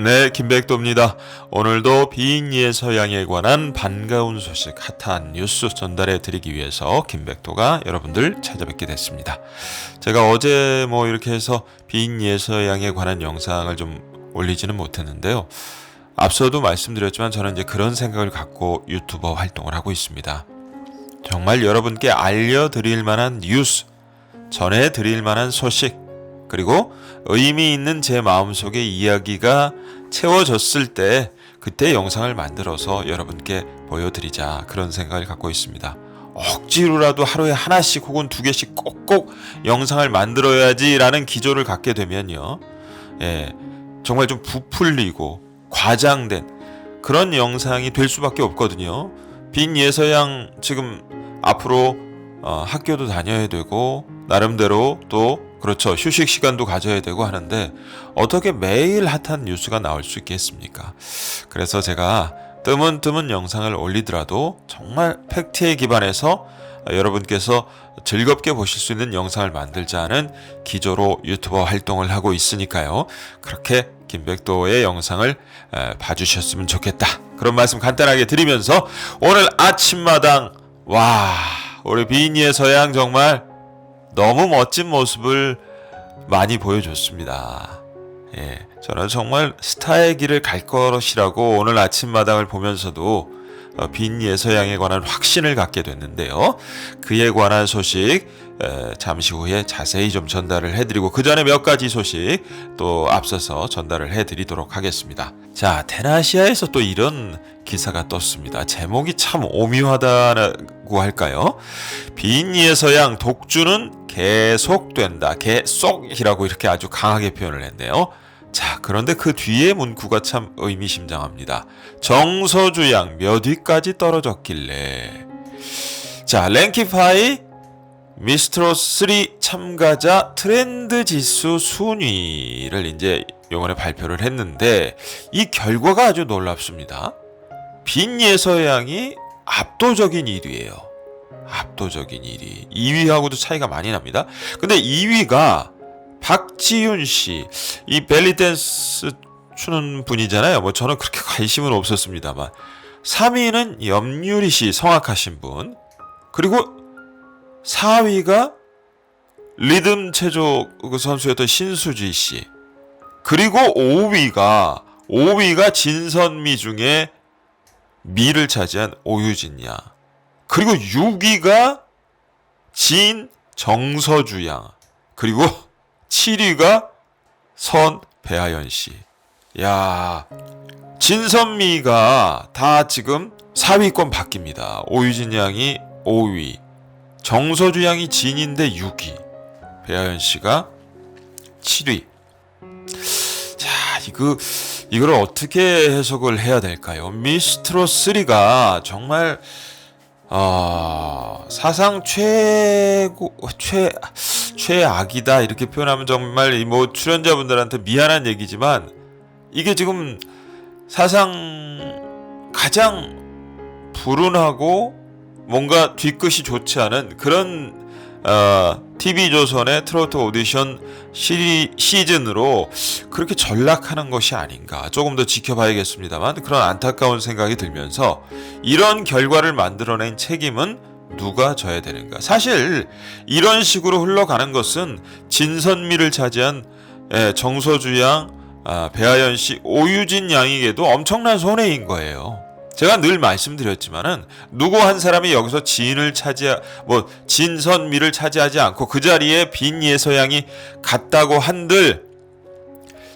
네, 김백도입니다. 오늘도 비인예 서양에 관한 반가운 소식, 핫한 뉴스 전달해 드리기 위해서 김백도가 여러분들 찾아뵙게 됐습니다. 제가 어제 뭐 이렇게 해서 비인예 서양에 관한 영상을 좀 올리지는 못했는데요. 앞서도 말씀드렸지만 저는 이제 그런 생각을 갖고 유튜버 활동을 하고 있습니다. 정말 여러분께 알려드릴 만한 뉴스, 전해드릴 만한 소식, 그리고 의미 있는 제 마음속의 이야기가 채워졌을 때 그때 영상을 만들어서 여러분께 보여드리자 그런 생각을 갖고 있습니다. 억지로라도 하루에 하나씩 혹은 두 개씩 꼭꼭 영상을 만들어야지라는 기조를 갖게 되면요. 예, 정말 좀 부풀리고 과장된 그런 영상이 될 수밖에 없거든요. 빈 예서양 지금 앞으로 어, 학교도 다녀야 되고 나름대로 또 그렇죠 휴식 시간도 가져야 되고 하는데 어떻게 매일 핫한 뉴스가 나올 수 있겠습니까? 그래서 제가 뜨문뜨문 영상을 올리더라도 정말 팩트에 기반해서 여러분께서 즐겁게 보실 수 있는 영상을 만들자 하는 기조로 유튜버 활동을 하고 있으니까요. 그렇게 김백도의 영상을 에, 봐주셨으면 좋겠다. 그런 말씀 간단하게 드리면서 오늘 아침마당 와 우리 비니의 서양 정말 너무 멋진 모습을 많이 보여줬습니다. 예, 저는 정말 스타의 길을 갈 것이라고 오늘 아침마당을 보면서도 어, 빈 예서양에 관한 확신을 갖게 됐는데요. 그에 관한 소식 에, 잠시 후에 자세히 좀 전달을 해드리고 그 전에 몇 가지 소식 또 앞서서 전달을 해드리도록 하겠습니다. 자, 테나시아에서 또 이런 기사가 떴습니다. 제목이 참 오묘하다고 할까요? 빈 예서양 독주는 계속된다. 계속이라고 이렇게 아주 강하게 표현을 했네요. 자, 그런데 그 뒤에 문구가 참 의미심장합니다. 정서주 양 몇 위까지 떨어졌길래. 자, 랭키파이 미스트로스 3 참가자 트렌드 지수 순위를 이제 요번에 발표를 했는데 이 결과가 아주 놀랍습니다. 빈 예서양이 압도적인 1위예요. 압도적인 1위. 2위하고도 차이가 많이 납니다. 근데 2위가 박지윤 씨, 이 벨리 댄스 추는 분이잖아요. 뭐 저는 그렇게 관심은 없었습니다만. 3위는 염유리 씨, 성악하신 분. 그리고 4위가 리듬 체조 그 선수였던 신수지 씨. 그리고 5위가 5위가 진선미 중에 미를 차지한 오유진 양. 그리고 6위가 진 정서주 양. 그리고 7위가 선 배하연 씨. 야, 진선미가 다 지금 4위권 바뀝니다. 오유진 양이 5위, 정서주 양이 진인데 6위, 배하연 씨가 7위. 자, 이거 이걸 어떻게 해석을 해야 될까요? 미스트로 3가 정말 어, 사상 최고 최 최악이다 이렇게 표현하면 정말 뭐 출연자분들한테 미안한 얘기지만 이게 지금 사상 가장 불운하고 뭔가 뒤끝이 좋지 않은 그런 어, TV조선의 트로트 오디션 시, 시즌으로 그렇게 전락하는 것이 아닌가 조금 더 지켜봐야겠습니다만 그런 안타까운 생각이 들면서 이런 결과를 만들어낸 책임은 누가 져야 되는가 사실 이런 식으로 흘러가는 것은 진선미를 차지한 예, 정서주 양, 아, 배아연 씨, 오유진 양에게도 엄청난 손해인 거예요. 제가 늘 말씀드렸지만은 누구 한 사람이 여기서 진을 차지 뭐 진선미를 차지하지 않고 그 자리에 빈 예서양이 갔다고 한들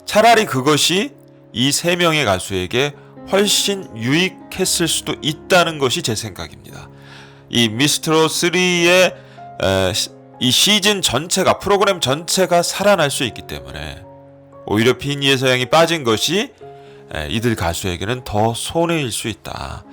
차라리 그것이 이 세 명의 가수에게 훨씬 유익했을 수도 있다는 것이 제 생각입니다. 이 미스트로 3의 이 시즌 전체가 프로그램 전체가 살아날 수 있기 때문에 오히려 빈 예서양이 빠진 것이 예, 이들 가수에게는 더 손해일 수 있다.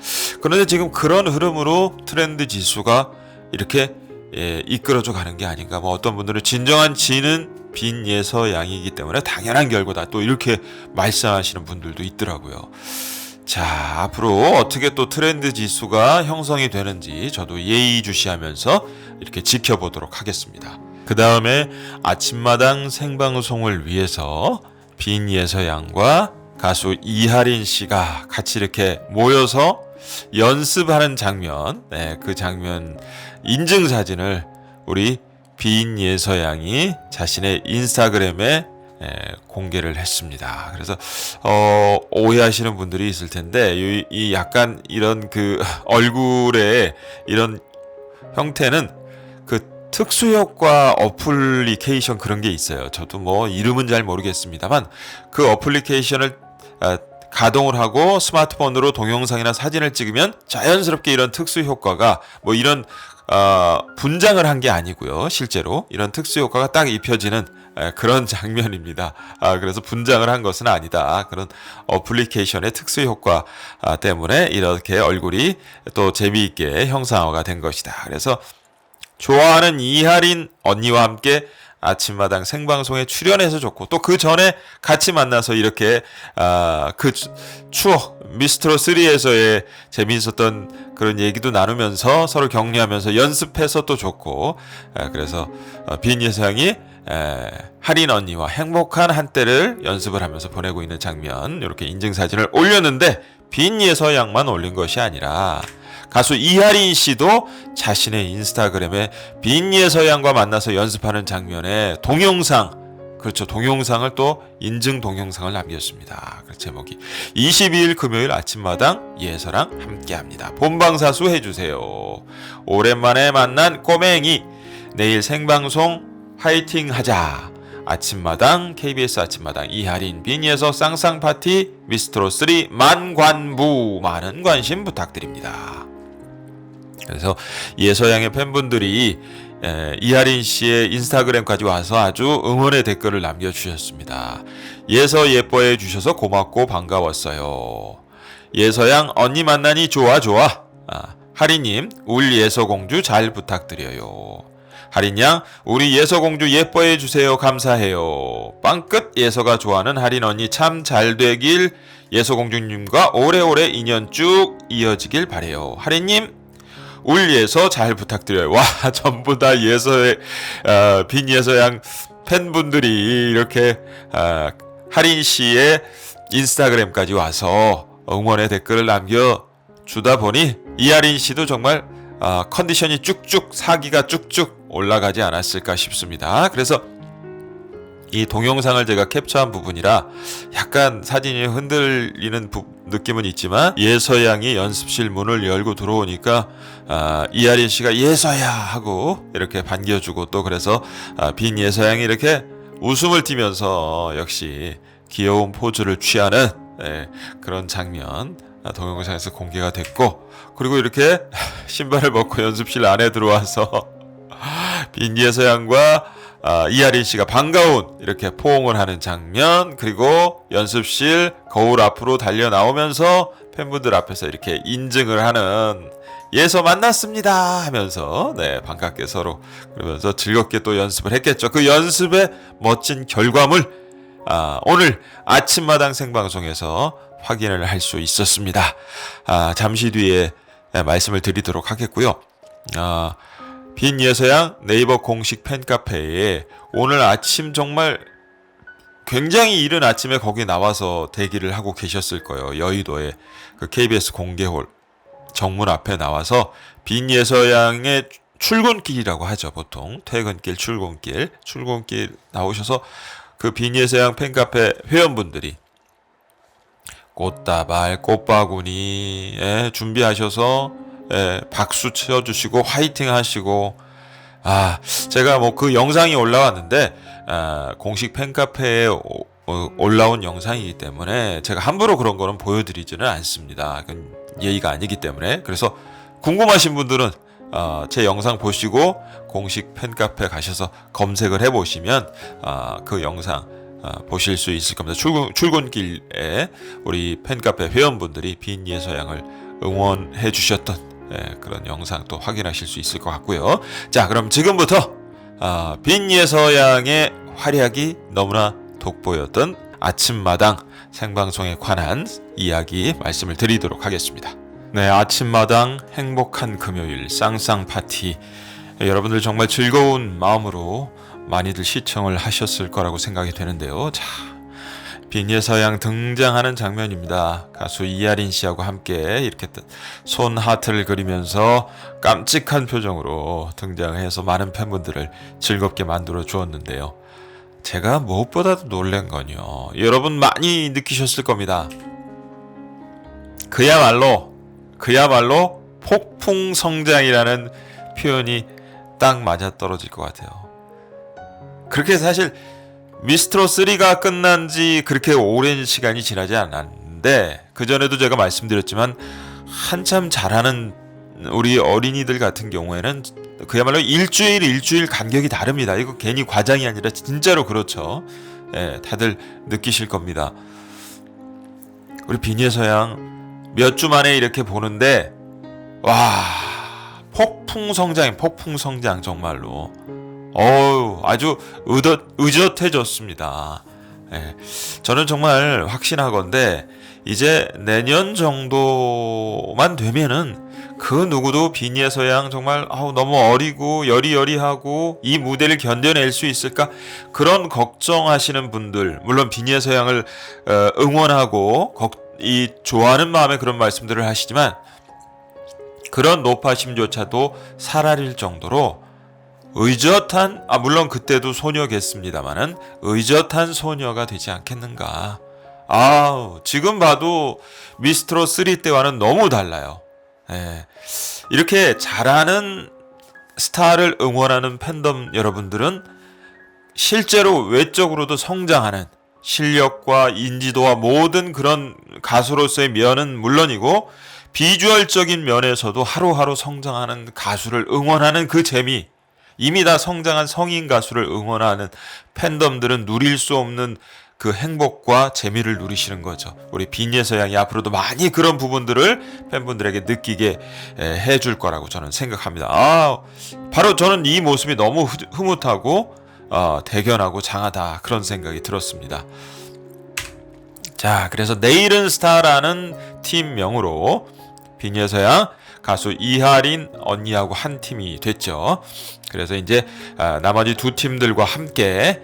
그런데 지금 그런 흐름으로 트렌드 지수가 이렇게 예, 이끌어져 가는 게 아닌가. 뭐 어떤 분들은 진정한 지는 빈 예서 양이기 때문에 당연한 결과다. 또 이렇게 말씀하시는 분들도 있더라고요. 자, 앞으로 어떻게 또 트렌드 지수가 형성이 되는지 저도 예의주시하면서 이렇게 지켜보도록 하겠습니다. 그 다음에 아침마당 생방송을 위해서 빈 예서 양과 가수 이하린 씨가 같이 이렇게 모여서 연습하는 장면, 네, 그 장면 인증 사진을 우리 비인 예서양이 자신의 인스타그램에 에, 공개를 했습니다. 그래서 어, 오해하시는 분들이 있을 텐데 이, 이 약간 이런 그 얼굴에 이런 형태는 그 특수 효과 어플리케이션 그런 게 있어요. 저도 뭐 이름은 잘 모르겠습니다만 그 어플리케이션을 아, 가동을 하고 스마트폰으로 동영상이나 사진을 찍으면 자연스럽게 이런 특수 효과가 뭐 이런 어, 분장을 한 게 아니고요. 실제로 이런 특수 효과가 딱 입혀지는 에, 그런 장면입니다. 아, 그래서 분장을 한 것은 아니다. 그런 어플리케이션의 특수 효과 아, 때문에 이렇게 얼굴이 또 재미있게 형상화가 된 것이다. 그래서 좋아하는 이하린 언니와 함께 아침마당 생방송에 출연해서 좋고 또 그 전에 같이 만나서 이렇게 아, 그 추- 추억 미스트로 3에서의 재미있었던 그런 얘기도 나누면서 서로 격려하면서 연습해서 또 좋고 아, 그래서 어, 비인 예상이 에, 할인 언니와 행복한 한때를 연습을 하면서 보내고 있는 장면 이렇게 인증 사진을 올렸는데 빈 예서양만 올린 것이 아니라 가수 이하린 씨도 자신의 인스타그램에 빈 예 서양과 만나서 연습하는 장면에 동영상 그렇죠 동영상을 또 인증 동영상을 남겼습니다. 그 제목이 22일 금요일 아침마당 예서랑 함께합니다. 본방사수 해주세요. 오랜만에 만난 꼬맹이 내일 생방송 화이팅 하자. 아침마당 KBS 아침마당 이하린 빈예서 쌍쌍 파티 미스트로 3 만관부 많은 관심 부탁드립니다. 그래서 예서양의 팬분들이 에, 이하린 씨의 인스타그램까지 와서 아주 응원의 댓글을 남겨주셨습니다. 예서 예뻐해 주셔서 고맙고 반가웠어요. 예서양 언니 만나니 좋아 좋아. 아, 하리님 울 예서 공주 잘 부탁드려요. 하린양 우리 예서 공주 예뻐해 주세요 감사해요. 빵끝 예서가 좋아하는 하린 언니 참 잘 되길 예서 공주님과 오래오래 인연 쭉 이어지길 바래요. 하린님 울 예서 잘 부탁드려요. 와 전부 다 예서의 어, 빈 예서양 팬분들이 이렇게 어, 하린 씨의 인스타그램까지 와서 응원의 댓글을 남겨 주다 보니 이하린 씨도 정말 어, 컨디션이 쭉쭉 사기가 쭉쭉 올라가지 않았을까 싶습니다. 그래서 이 동영상을 제가 캡처한 부분이라 약간 사진이 흔들리는 부- 느낌은 있지만 예서양이 연습실 문을 열고 들어오니까 아, 이하린 씨가 예서야 하고 이렇게 반겨주고 또 그래서 아, 빈 예서양이 이렇게 웃음을 띠면서 역시 귀여운 포즈를 취하는 예, 그런 장면 아, 동영상에서 공개가 됐고 그리고 이렇게 신발을 벗고 연습실 안에 들어와서 빈 예서양과 아, 이하린 씨가 반가운 이렇게 포옹을 하는 장면 그리고 연습실 거울 앞으로 달려 나오면서 팬분들 앞에서 이렇게 인증을 하는 예서 만났습니다 하면서 네 반갑게 서로 그러면서 즐겁게 또 연습을 했겠죠. 그 연습의 멋진 결과물 아, 오늘 아침마당 생방송에서 확인을 할 수 있었습니다. 아, 잠시 뒤에 네, 말씀을 드리도록 하겠고요. 아, 빈 예서양 네이버 공식 팬카페에 오늘 아침 정말 굉장히 이른 아침에 거기 나와서 대기를 하고 계셨을 거예요. 여의도의 그 KBS 공개홀 정문 앞에 나와서 빈 예서양의 출근길이라고 하죠. 보통 퇴근길, 출근길, 출근길 나오셔서 그 빈 예서양 팬카페 회원분들이 꽃다발, 꽃바구니 예, 준비하셔서 예, 박수 쳐주시고 화이팅 하시고 아 제가 뭐 그 영상이 올라왔는데 아, 공식 팬카페에 오- 어, 올라온 영상이기 때문에 제가 함부로 그런 거는 보여드리지는 않습니다. 예의가 아니기 때문에 그래서 궁금하신 분들은 어, 제 영상 보시고 공식 팬카페 가셔서 검색을 해보시면 아, 그 영상 아, 보실 수 있을 겁니다. 출근, 출근길에 우리 팬카페 회원분들이 빈 예 서양을 응원해 주셨던 예, 그런 영상 또 확인하실 수 있을 것 같고요. 자, 그럼 지금부터 아, 빈 예서양의 활약이 너무나 돋보였던 아침마당 생방송에 관한 이야기 말씀을 드리도록 하겠습니다. 네, 아침마당 행복한 금요일 쌍쌍 파티 예, 여러분들 정말 즐거운 마음으로 많이들 시청을 하셨을 거라고 생각이 되는데요. 자, 비니의 서양 등장하는 장면입니다. 가수 이하린 씨하고 함께 이렇게 손 하트를 그리면서 깜찍한 표정으로 등장해서 많은 팬분들을 즐겁게 만들어 주었는데요. 제가 무엇보다도 놀란 건요. 여러분 많이 느끼셨을 겁니다. 그야말로 그야말로 폭풍 성장이라는 표현이 딱 맞아 떨어질 것 같아요. 그렇게 사실 미스트로 3가 끝난 지 그렇게 오랜 시간이 지나지 않았는데 그전에도 제가 말씀드렸지만 한참 잘하는 우리 어린이들 같은 경우에는 그야말로 일주일 일주일 간격이 다릅니다. 이거 괜히 과장이 아니라 진짜로 그렇죠. 예, 다들 느끼실 겁니다. 우리 비니의 서양 몇 주 만에 이렇게 보는데 와 폭풍 성장, 폭풍 성장 정말로. 어우 아주 의젓, 의젓해졌습니다. 예, 저는 정말 확신하건데 이제 내년 정도만 되면은 그 누구도 비니의 서양 정말 아우 너무 어리고 여리여리하고 이 무대를 견뎌낼 수 있을까 그런 걱정하시는 분들 물론 비니의 서양을 어, 응원하고 이 좋아하는 마음에 그런 말씀들을 하시지만 그런 노파심조차도 사라릴 정도로 의젓한 아 물론 그때도 소녀겠습니다마는 의젓한 소녀가 되지 않겠는가. 아 지금 봐도 미스트로 3 때와는 너무 달라요. 예. 이렇게 잘하는 스타를 응원하는 팬덤 여러분들은 실제로 외적으로도 성장하는 실력과 인지도와 모든 그런 가수로서의 면은 물론이고 비주얼적인 면에서도 하루하루 성장하는 가수를 응원하는 그 재미 이미 다 성장한 성인 가수를 응원하는 팬덤들은 누릴 수 없는 그 행복과 재미를 누리시는 거죠. 우리 빈예서 양이 앞으로도 많이 그런 부분들을 팬분들에게 느끼게 해줄 거라고 저는 생각합니다. 아, 바로 저는 이 모습이 너무 흐뭇하고 어, 대견하고 장하다 그런 생각이 들었습니다. 자, 그래서 내일은 스타라는 팀명으로 빈예서 양 가수 이하린 언니하고 한 팀이 됐죠. 그래서 이제 아, 나머지 두 팀들과 함께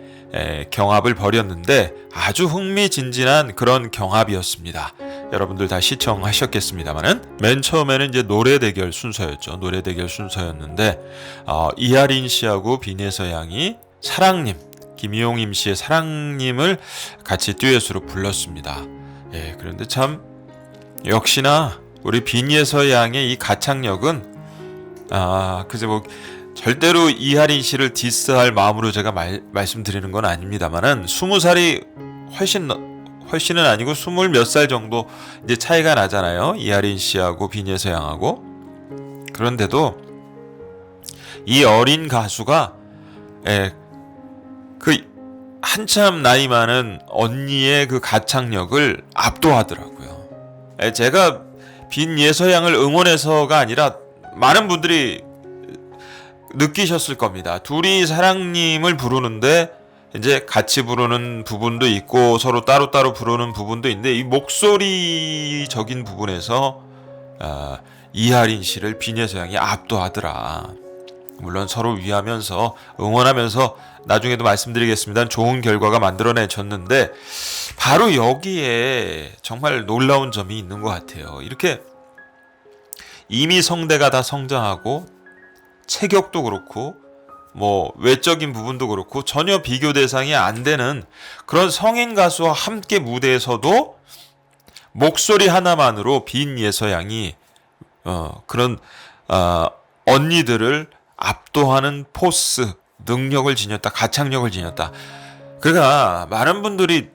경합을 벌였는데 아주 흥미진진한 그런 경합이었습니다. 여러분들 다 시청하셨겠습니다만은 맨 처음에는 이제 노래 대결 순서였죠. 노래 대결 순서였는데 어, 이하린 씨하고 비네서 양이 사랑님 김용임 씨의 사랑님을 같이 듀엣으로 불렀습니다. 예, 그런데 참 역시나 우리 비니에서 양의 이 가창력은 아 그제 뭐 절대로 이하린 씨를 디스할 마음으로 제가 말, 말씀드리는 건 아닙니다만은 스무 살이 훨씬 훨씬은 아니고 스물 몇 살 정도 이제 차이가 나잖아요 이하린 씨하고 비니에서 양하고 그런데도 이 어린 가수가 예, 그 한참 나이 많은 언니의 그 가창력을 압도하더라고요. 예, 제가 빈 예서양을 응원해서가 아니라 많은 분들이 느끼셨을 겁니다. 둘이 사랑님을 부르는데 이제 같이 부르는 부분도 있고 서로 따로따로 부르는 부분도 있는데 이 목소리적인 부분에서 어, 이하린 씨를 빈예서양이 압도하더라. 물론 서로 위하면서 응원하면서 나중에도 말씀드리겠습니다. 좋은 결과가 만들어내졌는데 바로 여기에 정말 놀라운 점이 있는 것 같아요. 이렇게 이미 성대가 다 성장하고 체격도 그렇고 뭐 외적인 부분도 그렇고 전혀 비교 대상이 안 되는 그런 성인 가수와 함께 무대에서도 목소리 하나만으로 빈 예서양이 어 그런 어 언니들을 압도하는 포스 능력을 지녔다 가창력을 지녔다 그러니까 많은 분들이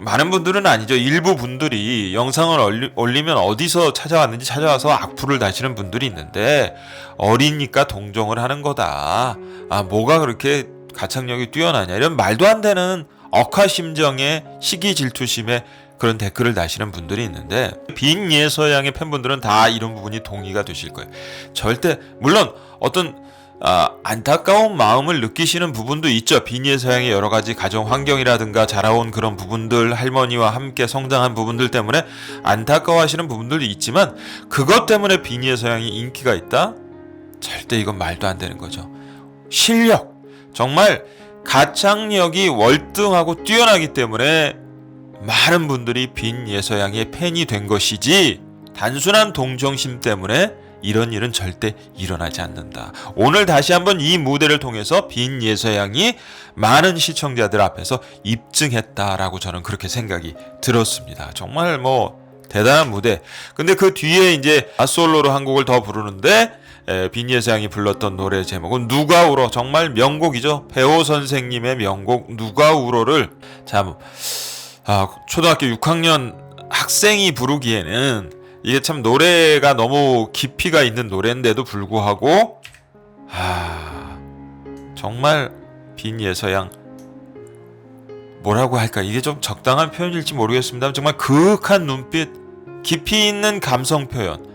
많은 분들은 아니죠. 일부 분들이 영상을 올리, 올리 면 어디서 찾아왔는지 찾아와서 악플을 다시는 분들이 있는데 어리니까 동정을 하는 거다. 아 뭐가 그렇게 가창력이 뛰어나냐 이런 말도 안 되는 억하심정의 시기 질투심에 그런 댓글을 다시는 분들이 있는데 빈 예서양의 팬분들은 다 이런 부분이 동의가 되실 거예요. 절대 물론 어떤 아, 안타까운 마음을 느끼시는 부분도 있죠. 비니의 서양의 여러 가지 가정 환경이라든가 자라온 그런 부분들, 할머니와 함께 성장한 부분들 때문에 안타까워하시는 부분들도 있지만 그것 때문에 비니의 서양이 인기가 있다? 절대 이건 말도 안 되는 거죠. 실력, 정말 가창력이 월등하고 뛰어나기 때문에 많은 분들이 빈 예서양의 팬이 된 것이지 단순한 동정심 때문에 이런 일은 절대 일어나지 않는다. 오늘 다시 한번 이 무대를 통해서 빈 예서양이 많은 시청자들 앞에서 입증했다라고 저는 그렇게 생각이 들었습니다. 정말 뭐 대단한 무대. 근데 그 뒤에 이제 아솔로로 한 곡을 더 부르는데 에, 빈 예서양이 불렀던 노래 제목은 누가 울어 정말 명곡이죠. 배우 선생님의 명곡 누가 울어를 참 아, 초등학교 6학년 학생이 부르기에는 이게 참 노래가 너무 깊이가 있는 노래인데도 불구하고 아 정말 빈 예서양 뭐라고 할까 이게 좀 적당한 표현일지 모르겠습니다. 정말 그윽한 눈빛, 깊이 있는 감성 표현.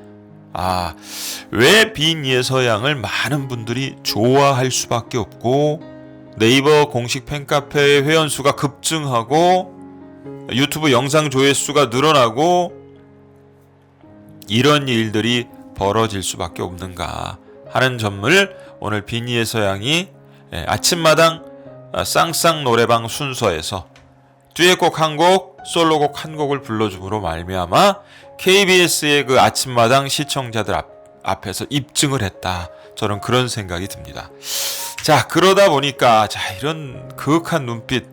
아, 왜 빈 예서양을 많은 분들이 좋아할 수밖에 없고 네이버 공식 팬카페 회원 수가 급증하고 유튜브 영상 조회수가 늘어나고 이런 일들이 벌어질 수밖에 없는가 하는 점을 오늘 빈이의 서양이 예, 아침마당 아, 쌍쌍 노래방 순서에서 듀엣곡 한 곡, 솔로곡 한 곡을 불러줌으로 말미암아 KBS의 그 아침마당 시청자들 앞, 앞에서 입증을 했다. 저는 그런 생각이 듭니다. 자 그러다 보니까 자 이런 그윽한 눈빛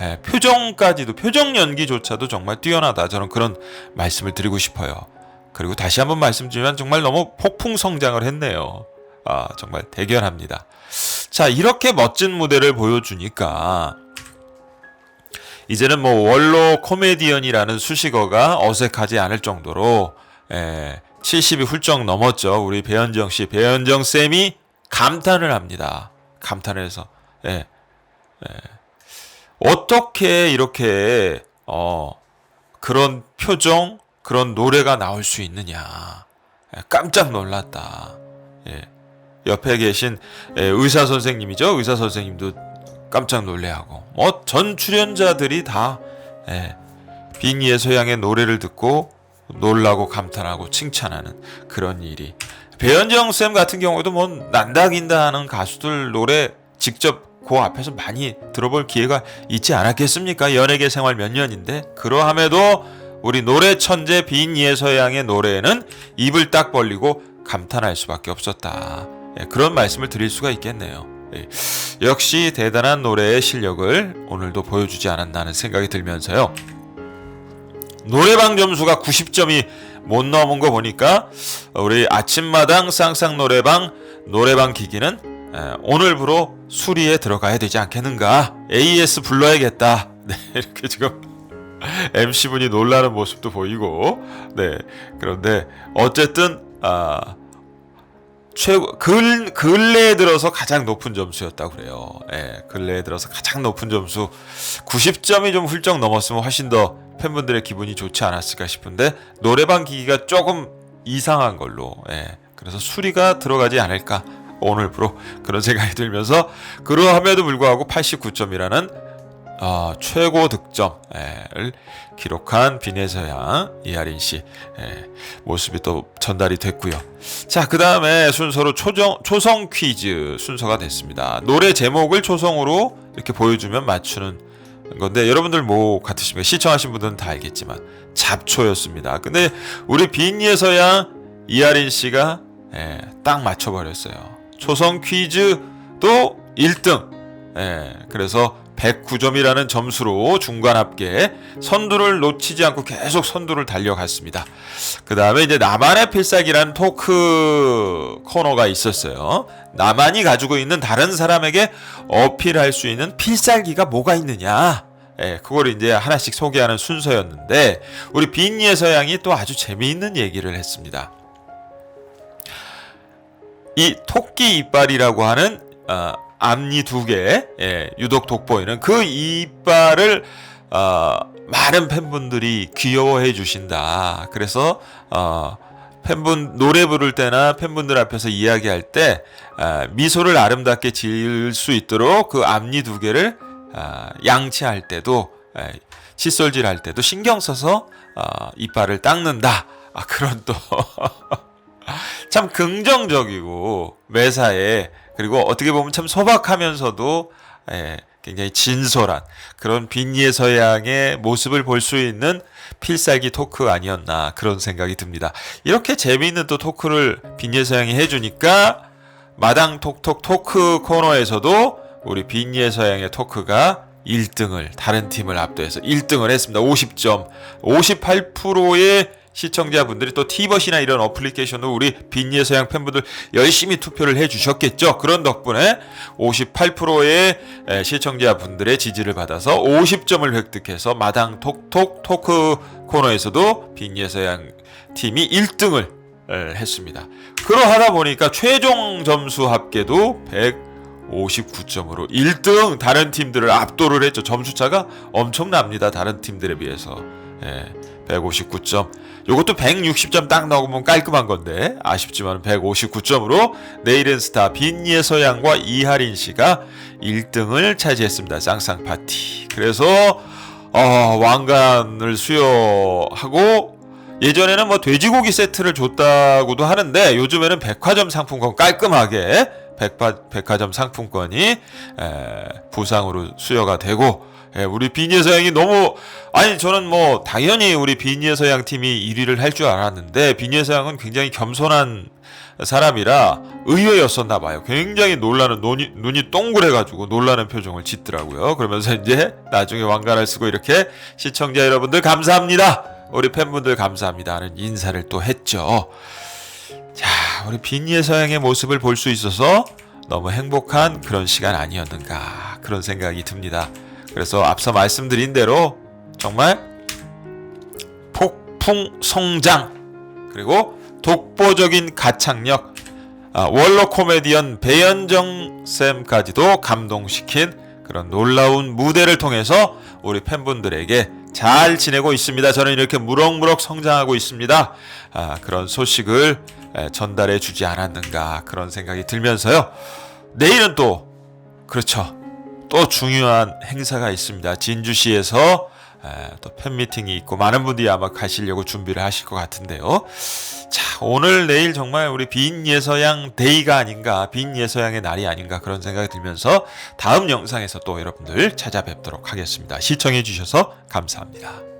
예, 표정까지도 표정 연기조차도 정말 뛰어나다 저는 그런 말씀을 드리고 싶어요. 그리고 다시 한번 말씀드리면 정말 너무 폭풍 성장을 했네요. 아, 정말 대견합니다. 자, 이렇게 멋진 무대를 보여주니까 이제는 뭐 원로 코미디언이라는 수식어가 어색하지 않을 정도로 에, 70이 훌쩍 넘었죠. 우리 배현정 씨, 배현정 쌤이 감탄을 합니다. 감탄을 해서 예, 예. 어떻게 이렇게 어 그런 표정 그런 노래가 나올 수 있느냐. 예, 깜짝 놀랐다. 예. 옆에 계신 예, 의사 선생님이죠. 의사 선생님도 깜짝 놀래하고 뭐전 출연자들이 다 예, 빙의의 소양의 노래를 듣고 놀라고 감탄하고 칭찬하는 그런 일이 배현정 쌤 같은 경우에도 뭐 난다 긴다 하는 가수들 노래 직접 그 앞에서 많이 들어볼 기회가 있지 않았겠습니까? 연예계 생활 몇 년인데 그러함에도 우리 노래 천재 빈 예서양의 노래에는 입을 딱 벌리고 감탄할 수밖에 없었다. 예, 그런 말씀을 드릴 수가 있겠네요. 예, 역시 대단한 노래의 실력을 오늘도 보여주지 않았나 하는 생각이 들면서요. 노래방 점수가 90점이 못 넘은 거 보니까 우리 아침마당 쌍쌍 노래방 노래방 기기는 예, 오늘부로 수리에 들어가야 되지 않겠는가? AS 불러야겠다. 네, 이렇게 지금 MC분이 놀라는 모습도 보이고, 네. 그런데, 어쨌든, 아, 최고, 근, 근래에 들어서 가장 높은 점수였다고 그래요. 예, 근래에 들어서 가장 높은 점수. 90점이 좀 훌쩍 넘었으면 훨씬 더 팬분들의 기분이 좋지 않았을까 싶은데, 노래방 기기가 조금 이상한 걸로, 예. 그래서 수리가 들어가지 않을까. 오늘부로 그런 생각이 들면서, 그러함에도 불구하고 89점이라는 어, 최고 득점을 기록한 비네서양 이하린 씨 예, 모습이 또 전달이 됐고요. 자, 그 다음에 순서로 초정, 초성 퀴즈 순서가 됐습니다. 노래 제목을 초성으로 이렇게 보여주면 맞추는 건데 여러분들 뭐 같으십니까? 시청하신 분들은 다 알겠지만 잡초였습니다. 근데 우리 빈예서양 이하린 씨가 예, 딱 맞춰버렸어요. 초성 퀴즈도 1등. 예, 그래서 109점이라는 점수로 중간 합계 선두를 놓치지 않고 계속 선두를 달려갔습니다. 그 다음에 이제 나만의 필살기라는 토크 코너가 있었어요. 나만이 가지고 있는 다른 사람에게 어필할 수 있는 필살기가 뭐가 있느냐. 예, 그걸 이제 하나씩 소개하는 순서였는데 우리 빈예 서양이 또 아주 재미있는 얘기를 했습니다. 이 토끼 이빨이라고 하는 어, 앞니 두 개, 예, 유독 돋보이는 그 이빨을 어, 많은 팬분들이 귀여워해 주신다. 그래서 어, 팬분 노래 부를 때나 팬분들 앞에서 이야기할 때 어, 미소를 아름답게 지을 수 있도록 그 앞니 두 개를 어, 양치할 때도 에, 칫솔질 할 때도 신경 써서 어, 이빨을 닦는다. 아, 그런 또 참 긍정적이고 매사에 그리고 어떻게 보면 참 소박하면서도 예, 굉장히 진솔한 그런 빈예 서양의 모습을 볼 수 있는 필살기 토크 아니었나 그런 생각이 듭니다. 이렇게 재미있는 또 토크를 빈예 서양이 해주니까 마당 톡톡 토크 코너에서도 우리 빈예 서양의 토크가 1등을 다른 팀을 압도해서 1등을 했습니다. 50점. 58%의 시청자분들이 또 티벗이나 이런 어플리케이션으로 우리 빈예 서양 팬분들 열심히 투표를 해 주셨겠죠. 그런 덕분에 58%의 시청자분들의 지지를 받아서 50점을 획득해서 마당 톡톡 토크 코너에서도 빈예 서양 팀이 1등을 했습니다. 그러하다 보니까 최종 점수 합계도 159점으로 1등 다른 팀들을 압도를 했죠. 점수차가 엄청납니다. 다른 팀들에 비해서. 예, 159점. 요것도 160점 딱 넣으면 깔끔한 건데 아쉽지만 159점으로 내일은 스타 빈예 서양과 이하린 씨가 1등을 차지했습니다. 쌍쌍 파티. 그래서 어, 왕관을 수여하고 예전에는 뭐 돼지고기 세트를 줬다고도 하는데 요즘에는 백화점 상품권 깔끔하게 백화, 백화점 상품권이 에, 부상으로 수여가 되고 예, 우리 비니의 서양이 너무 아니 저는 뭐 당연히 우리 비니의 서양 팀이 1위를 할 줄 알았는데 비니의 서양은 굉장히 겸손한 사람이라 의외였었나 봐요. 굉장히 놀라는 눈이, 눈이 동그래가지고 놀라는 표정을 짓더라고요. 그러면서 이제 나중에 왕관을 쓰고 이렇게 시청자 여러분들 감사합니다. 우리 팬분들 감사합니다. 하는 인사를 또 했죠. 자, 우리 빈니의 서양의 모습을 볼 수 있어서 너무 행복한 그런 시간 아니었는가 그런 생각이 듭니다. 그래서 앞서 말씀드린 대로 정말 폭풍 성장 그리고 독보적인 가창력 아, 원로 코미디언 배현정 쌤까지도 감동시킨 그런 놀라운 무대를 통해서 우리 팬분들에게 잘 지내고 있습니다. 저는 이렇게 무럭무럭 성장하고 있습니다. 아, 그런 소식을 전달해 주지 않았는가 그런 생각이 들면서요. 내일은 또 그렇죠. 또 중요한 행사가 있습니다. 진주시에서 또 팬미팅이 있고 많은 분들이 아마 가시려고 준비를 하실 것 같은데요. 자, 오늘 내일 정말 우리 빈 예서양 데이가 아닌가, 빈 예서양의 날이 아닌가 그런 생각이 들면서 다음 영상에서 또 여러분들 찾아뵙도록 하겠습니다. 시청해 주셔서 감사합니다.